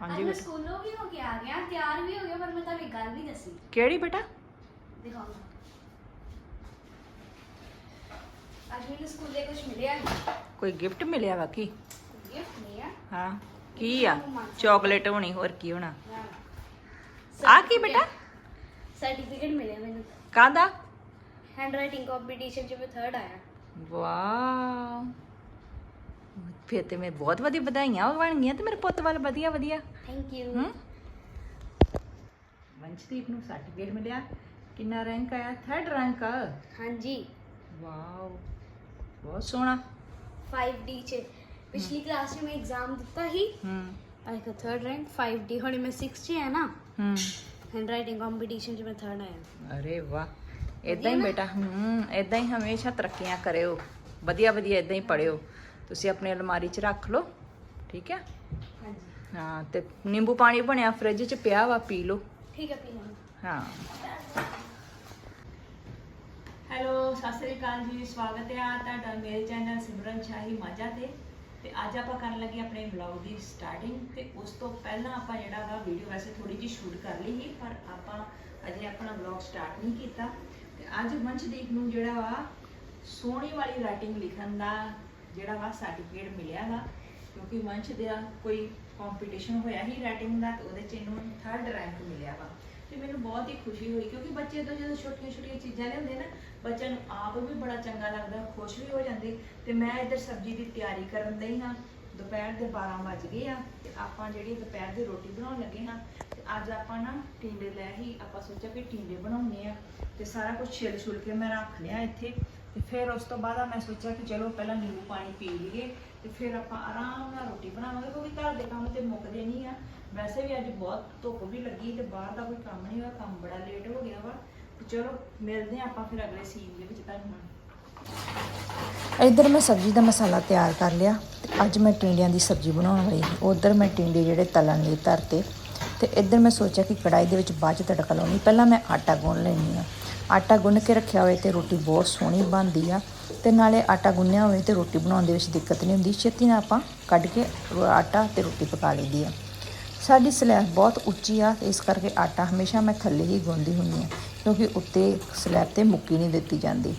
ਹਾਂਜੀ ਅੱਜ ਮੈਂ ਬੇਟਾ ਸਕੂਲੋਂ ਵੀ ਹੋ ਕੇ ਆ ਗਿਆ ਤਿਆਰ ਵੀ ਹੋ ਗਿਆ ਪਰ ਮੈਂ ਤੁਹਾਨੂੰ ਇੱਕ ਗੱਲ ਨਹੀਂ ਦੱਸੀ। ਕਿਹੜੀ ਬੇਟਾ? ਦਿਖਾਉਂਗਾ ਅੱਜ ਮੈਨੂੰ ਸਕੂਲੇ ਕੁਝ ਮਿਲਿਆ ਕੋਈ ਗਿਫਟ ਮਿਲਿਆ ਵਾ ਕੀ? ਗਿਫਟ ਨਹੀਂ ਆ। ਹਾਂ ਕੀ ਆ? ਚਾਕਲੇਟ ਹੋਣੀ ਹੋਰ ਕੀ ਹੋਣਾ? ਆ ਕੀ ਬੇਟਾ? ਸਰਟੀਫਿਕੇਟ ਮਿਲਿਆ ਮੈਨੂੰ। ਕਾਹਦਾ? ਹੈਂਡ ਰਾਈਟਿੰਗ ਕੰਪੀਟੀਸ਼ਨ ਚ ਮੈਂ ਥਰਡ ਆਇਆ। ਵਾਓ। ਫਿਰ ਤੇ ਮੈਂ ਬਹੁਤ ਵਧੀਆ ਵਧਾਈਆਂ ਬਣ ਗਈਆਂ ਤੇ ਮੇਰੇ ਪੁੱਤ ਵੱਲ ਵਧੀਆ ਵਧੀਆ। ਥੈਂਕ ਯੂ ਹੂੰ? ਵੰਸ਼ਦੀਪ ਨੂੰ ਸਰਟੀਫਿਕੇਟ ਮਿਲਿਆ। ਕਿੰਨਾ ਰੈਂਕ ਆਇਆ? ਥਰਡ ਰੈਂਕ ਆ ਹਾਂਜੀ। ਵਾਓ ਬਹੁਤ ਸੋਹਣਾ। 5D ਚ। ਪਿਛਲੀ ਕਲਾਸ 'ਚ ਮੈਂ ਐਗਜ਼ਾਮ ਦਿੱਤਾ ਸੀ। ਹੂੰ। ਆਈ ਕਾ ਰੈਂਕ 5D ਹੁਣ ਮੈਂ 6 ਚ ਹੈ ਨਾ। ਹੂੰ। ਹੈਂਡ ਰਾਈਟਿੰਗ ਕੰਪੀਟੀਸ਼ਨ ਚ ਮੈਂ ਥਰਡ ਆਇਆ। ਅਰੇ ਵਾਹ। ਇਦਾਂ ਹੀ ਬੇਟਾ ਹੂੰ ਇਦਾਂ ਹੀ ਹਮੇਸ਼ਾ ਤਰੱਕੀਆਂ ਕਰਿਓ। ਵਧੀਆ ਵਧੀਆ ਇਦਾਂ ਹੀ ਪੜਿਓ ਤੁਸੀਂ ਆਪਣੀ ਅਲਮਾਰੀ 'ਚ ਰੱਖ ਲਓ ਠੀਕ ਹੈ? ਹਾਂਜੀ। ਹਾਂ ਤੇ ਨਿੰਬੂ ਪਾਣੀ ਬਣਿਆ ਫ੍ਰਿਜ 'ਚ ਪਿਆ ਵਾ ਪੀ ਲਓ। ਠੀਕ ਹੈ ਪੀ ਲਵਾਂਗੇ। ਹਾਂ। ਹੈਲੋ ਸਤਿ ਸ੍ਰੀ ਅਕਾਲ ਜੀ ਸਵਾਗਤ ਹੈ ਤੁਹਾਡਾ ਮੇਰੇ ਚੈਨਲ ਸਿਮਰਨ ਸ਼ਾਹੀ ਮਾਝਾ ਤੇ। ਤੇ ਅੱਜ ਆਪਾਂ ਕਰਨ ਲੱਗੇ ਆਪਣੇ ਵਲੌਗ ਦੀ ਸਟਾਰਟਿੰਗ ਤੇ ਉਸ ਤੋਂ ਪਹਿਲਾਂ ਆਪਾਂ ਜਿਹੜਾ ਵਾ ਵੀਡੀਓ ਵੈਸੇ ਥੋੜੀ ਜਿਹੀ ਸ਼ੂਟ ਕਰ ਲਈ ਸੀ ਪਰ ਆਪਾਂ ਅਜੇ ਆਪਣਾ ਵਲੌਗ ਸਟਾਰਟ ਨਹੀਂ ਕੀਤਾ। ਤੇ ਅੱਜ ਮੰਚਦੀਪ ਨੂੰ ਜਿਹੜਾ ਵਾ ਸੋਹਣੀ ਵਾਲੀ ਰਾਈਟਿੰਗ ਲਿਖਣ ਦਾ ਜਿਹੜਾ ਵਾ ਸਰਟੀਫਿਕੇਟ ਮਿਲਿਆ ਵਾ, ਕਿਉਂਕਿ ਮੰਚ ਦਾ ਕੋਈ ਕੰਪੀਟੀਸ਼ਨ ਹੋਇਆ ਸੀ ਰਾਈਟਿੰਗ ਦਾ, ਤੇ ਉਹਦੇ ਚ ਇਹਨੂੰ ਥਰਡ ਰੈਂਕ ਮਿਲਿਆ ਵਾ। ਤੇ ਮੈਨੂੰ ਬਹੁਤ ਹੀ ਖੁਸ਼ੀ ਹੋਈ, ਕਿਉਂਕਿ ਬੱਚੇ ਤੋਂ ਜਦੋਂ ਛੋਟੀਆਂ ਛੋਟੀਆਂ ਚੀਜ਼ਾਂ ਲਿਆਉਂਦੇ ਨਾ, ਬੱਚਿਆਂ ਨੂੰ ਆਪ ਵੀ ਬੜਾ ਚੰਗਾ ਲੱਗਦਾ, ਖੁਸ਼ ਵੀ ਹੋ ਜਾਂਦੇ। ਤੇ ਮੈਂ ਇੱਧਰ ਸਬਜ਼ੀ ਦੀ ਤਿਆਰੀ ਕਰਨ ਲਈ ਹਾਂ, ਦੁਪਹਿਰ ਦੇ 12 ਵੱਜ ਗਏ ਆ, ਤੇ ਆਪਾਂ ਜਿਹੜੀ ਦੁਪਹਿਰ ਦੀ ਰੋਟੀ ਬਣਾਉਣ ਲੱਗੇ ਹਾਂ, ਤੇ ਅੱਜ ਆਪਾਂ ਨਾ ਟਿੰਡੇ ਲੈ ਹੀ, ਆਪਾਂ ਸੋਚਿਆ ਕਿ ਟਿੰਡੇ ਬਣਾਉਣੇ ਆ ਤੇ ਸਾਰਾ ਕੁਝ ਛਿਲ ਛੁਲ ਕੇ ਮੈਂ ਰੱਖ ਲਿਆ ਇੱਥੇ। ਤੇ ਫਿਰ ਉਸ ਤੋਂ ਬਾਅਦ ਮੈਂ ਸੋਚਿਆ ਕਿ ਚਲੋ ਪਹਿਲਾਂ ਨਿੰਬੂ ਪਾਣੀ ਪੀ ਲਈਏ ਤੇ ਫਿਰ ਆਪਾਂ ਆਰਾਮ ਨਾਲ ਰੋਟੀ ਬਣਾਵਾਂਗੇ ਕਿਉਂਕਿ ਘਰ ਦੇ ਕੰਮ ਤੇ ਮੁੱਕਦੇ ਨਹੀਂ ਆ। ਵੈਸੇ ਵੀ ਅੱਜ ਬਹੁਤ ਧੁੱਪ ਵੀ ਲੱਗੀ ਤੇ ਬਾਹਰ ਦਾ ਕੋਈ ਕੰਮ ਨਹੀਂ ਹੋਇਆ, ਕੰਮ ਬੜਾ ਲੇਟ ਹੋ ਗਿਆ ਵਾ। ਤੇ ਚਲੋ, ਮਿਲਦੇ ਆਪਾਂ ਫਿਰ ਅਗਲੇ ਸੀਨ ਦੇ ਵਿੱਚ ਤੁਹਾਨੂੰ ਇੱਧਰ ਮੈਂ ਸਬਜ਼ੀ ਦਾ ਮਸਾਲਾ ਤਿਆਰ ਕਰ ਲਿਆ ਤੇ ਅੱਜ ਮੈਂ ਟਿੰਡਿਆਂ ਦੀ ਸਬਜ਼ੀ ਬਣਾਉਣ ਵਾਲੀ ਸੀ ਉਧਰ ਮੈਂ ਟਿੰਡੇ ਜਿਹੜੇ ਤਲਣ ਲਈ ਧਰਤੇ ਤੇ ਇੱਧਰ ਮੈਂ ਸੋਚਿਆ ਕਿ ਕੜਾਈ ਦੇ ਵਿੱਚ ਬਾਅਦ ਚ ਤੜਕਾ ਲਾਉਣੀ। ਪਹਿਲਾਂ ਮੈਂ ਆਟਾ ਗੁੰਨ ਲੈਣੀ ਆ ਆਟਾ ਗੁੰਨ ਕੇ ਰੱਖਿਆ ਹੋਵੇ ਤੇ ਰੋਟੀ ਬਹੁਤ ਸੋਹਣੀ ਬਣਦੀ ਆ। ਤੇ ਨਾਲੇ ਆਟਾ ਗੁੰਨਿਆ ਹੋਵੇ ਤੇ ਰੋਟੀ ਬਣਾਉਣ ਦੇ ਵਿੱਚ ਦਿੱਕਤ ਨਹੀਂ ਹੁੰਦੀ। ਛੇਤੀ ਨਾਲ ਆਪਾਂ ਕੱਢ ਕੇ ਆਟਾ ਤੇ ਰੋਟੀ ਪਕਾ ਲਈਦੀ ਆ। ਸਾਡੀ ਸਲੈਬ ਬਹੁਤ ਉੱਚੀ ਆ ਇਸ ਕਰਕੇ ਆਟਾ ਹਮੇਸ਼ਾ ਮੈਂ ਥੱਲੇ ਹੀ ਗੁੰਨਦੀ ਹੁੰਦੀ ਆ ਕਿਉਂਕਿ ਉੱਤੇ ਸਲੈਬ ਤੇ ਮੁੱਕੀ ਨਹੀਂ ਦਿੱਤੀ ਜਾਂਦੀ।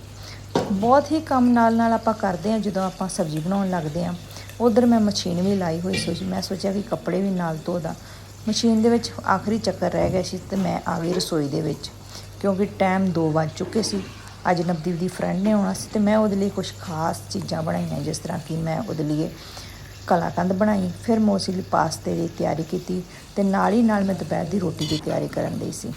ਬਹੁਤ ਹੀ ਕੰਮ ਨਾਲ ਨਾਲ ਆਪਾਂ ਕਰਦੇ ਆ ਜਦੋਂ ਆਪਾਂ ਸਬਜ਼ੀ ਬਣਾਉਣ ਲੱਗਦੇ ਆ ਉਧਰ ਮੈਂ ਮਸ਼ੀਨ ਵੀ ਲਾਈ ਹੋਈ ਸੀ, ਮੈਂ ਸੋਚਿਆ ਵੀ ਕੱਪੜੇ ਵੀ ਨਾਲ ਧੋਦਾ ਮਸ਼ੀਨ ਦੇ ਵਿੱਚ ਆਖਰੀ ਚੱਕਰ ਰਹਿ ਗਿਆ ਸੀ ਤੇ ਮੈਂ ਆ ਗਈ ਰਸੋਈ ਦੇ ਵਿੱਚ। ਕਿਉਂਕਿ ਟਾਈਮ 2 ਵੱਜ ਚੁੱਕੇ ਸੀ। ਅੱਜ ਨਵਦੀਪ ਦੀ ਫਰੈਂਡ ਨੇ ਆਉਣਾ ਸੀ ਤੇ ਮੈਂ ਉਹਦੇ ਲਈ ਕੁਝ ਖਾਸ ਚੀਜ਼ਾਂ ਬਣਾਈਆਂ, ਜਿਸ ਤਰ੍ਹਾਂ ਕਿ ਮੈਂ ਉਹਦੇ ਲਈ ਕਲਾਕੰਦ ਬਣਾਈ, ਫਿਰ ਮੈਂ ਉਸ ਲਈ ਪਾਸਤੇ ਦੀ ਤਿਆਰੀ ਕੀਤੀ ਤੇ ਨਾਲ ਹੀ ਨਾਲ ਮੈਂ ਦੁਪਹਿਰ ਦੀ ਰੋਟੀ ਦੀ ਤਿਆਰੀ ਕਰਨ ਲਈ ਸੀ।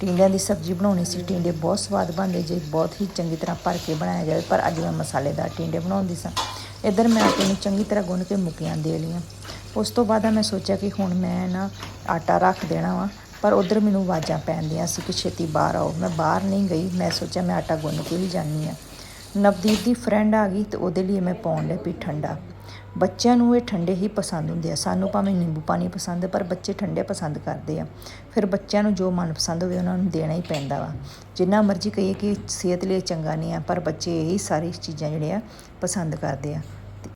ਟਿੰਡਿਆਂ ਦੀ ਸਬਜ਼ੀ ਬਣਾਉਣੀ ਸੀ। ਟਿੰਡੇ ਬਹੁਤ ਸਵਾਦ ਬਣਦੇ ਜੇ, ਬਹੁਤ ਹੀ ਚੰਗੀ ਤਰ੍ਹਾਂ ਭਰ ਕੇ ਬਣਾਇਆ ਜਾਵੇ, ਪਰ ਅੱਜ ਮੈਂ ਮਸਾਲੇਦਾਰ ਟਿੰਡੇ ਬਣਾਉਂਦੀ ਸਾਂ। ਇੱਧਰ ਮੈਂ ਆਟੇ ਨੂੰ ਚੰਗੀ ਤਰ੍ਹਾਂ ਗੁੰਨ ਕੇ ਮੁੱਕੀਆਂ ਦੇ ਲਈਆਂ। ਉਸ ਤੋਂ ਬਾਅਦ ਮੈਂ ਸੋਚਿਆ ਕਿ ਹੁਣ ਮੈਂ ਨਾ ਆਟਾ ਰੱਖ ਦੇਣਾ ਵਾ। ਪਰ ਉਧਰ ਮੈਨੂੰ ਆਵਾਜ਼ਾਂ ਪੈਂਦੀਆਂ ਸੀ ਕਿ ਛੇਤੀ ਬਾਹਰ ਆਓ। ਮੈਂ ਬਾਹਰ ਨਹੀਂ ਗਈ। ਮੈਂ ਸੋਚਿਆ ਮੈਂ ਆਟਾ ਗੁੰਨ ਕੇ ਹੀ ਜਾਨੀ ਆ ਨਵਦੀਪ ਦੀ ਫਰੈਂਡ ਆ ਗਈ ਤੇ ਉਹਦੇ ਲਈ ਮੈਂ ਪਾਉਣ ਲੱਗੀ ਠੰਡਾ। ਬੱਚਿਆਂ ਨੂੰ ਇਹ ਠੰਡੇ ਹੀ ਪਸੰਦ ਹੁੰਦੇ ਆ। ਸਾਨੂੰ ਭਾਵੇਂ ਨਿੰਬੂ ਪਾਣੀ ਪਸੰਦ ਪਰ ਬੱਚੇ ਠੰਡੇ ਪਸੰਦ ਕਰਦੇ ਆ। ਫਿਰ ਬੱਚਿਆਂ ਨੂੰ ਜੋ ਮਨਪਸੰਦ ਹੋਵੇ ਉਹਨਾਂ ਨੂੰ ਦੇਣਾ ਹੀ ਪੈਂਦਾ ਵਾ। ਜਿੰਨਾ ਮਰਜ਼ੀ ਕਹੀਏ ਕਿ ਸਿਹਤ ਲਈ ਚੰਗਾ ਨਹੀਂ ਆ, ਪਰ ਬੱਚੇ ਇਹ ਸਾਰੀ ਚੀਜ਼ਾਂ ਜਿਹੜੀਆਂ ਪਸੰਦ ਕਰਦੇ ਆ।